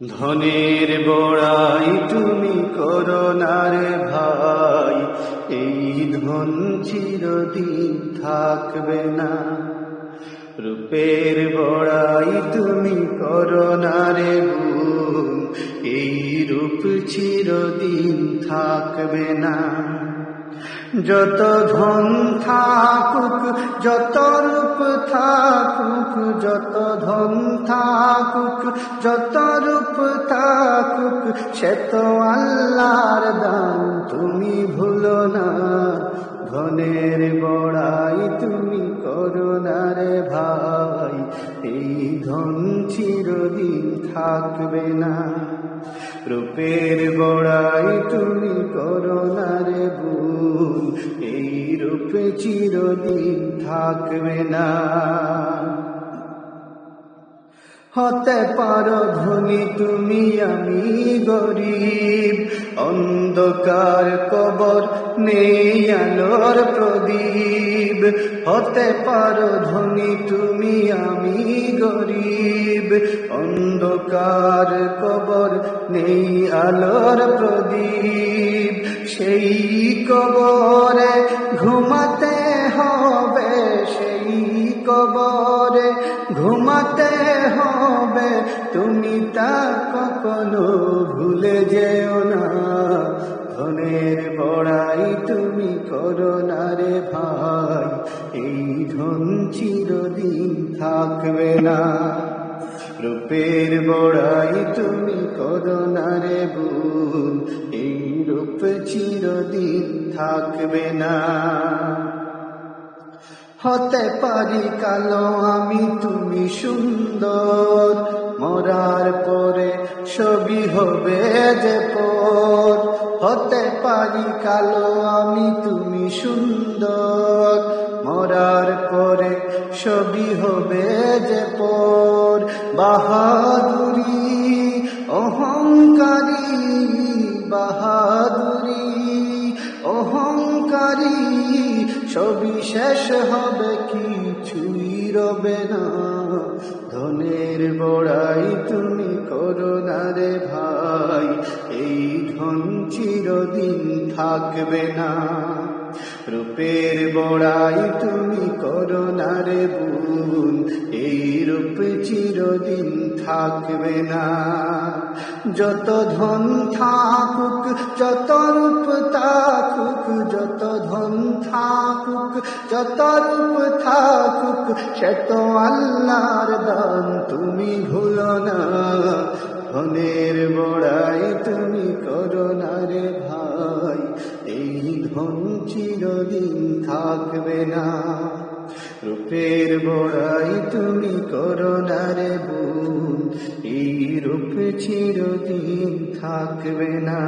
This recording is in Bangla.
ধনের বড়াই তুমি করোনারে ভাই, এই ধন চিরদিন থাকবে না। রূপের বড়াই তুমি করোনারে এই রূপ চিরদিন থাকবে না। যত ধন থাকুক, যত রূপ থাকুক, যত ধন থাকুক, যত রূপ থাকুক, সে তো আল্লাহর দান, তুমি ভুলো না। ধনের বড়াই তুমি করো না রে ভাই, এই ধন চিরদিন থাকবে না। রূপের বড়াই তুমি করো চিরদিন থাকবে না। হতে পারো ধনী তুমি, আমি গরিব। অন্ধকার কবর নেই আলোর প্রদীপ। হতে পারো ধনী তুমি, আমি গরিব। অন্ধকার কবর নেই আলোর প্রদীপ। সেই কবরে কখনো ভুলে যেও না। ধনের বড়াই তুমি করো না রে ভাই, এই ধন চিরদিন থাকবে না। রূপের বড়াই তুমি করো না রে বোন, এই রূপ চিরদিন থাকবে না। হতে পারি কালো আমি তুমি সুন্দর, মরার পরে ছবি হবে যে পর হতে পারি কালো, আমি তুমি সুন্দর। মরার পরে ছবি হবে যে পর বাহাদুরি, অহংকারী বাহাদুরি, অহংকারী। ছবি শেষ হবে, কিছুই রবে না। ধনের বড়াই তুমি করো না রে ভাই, এই ধন চিরদিন থাকবে না। রূপের বড়াই তুমি করো না রে বোন, এই রূপ চিরদিন থাকবে না। যত ধন থাকুক, যত রূপ থাকুক, যত ধন থাকুক, যত রূপ থাকুক, সে তো আল্লাহর দান, তুমি ভুলো না। ধনের বড়াই তুমি করো না রে ভাই, এই ধন চিরদিন থাকবে না। রূপের বড়াই তুমি রে বোন এই রূপ চিরদিন থাকবে না।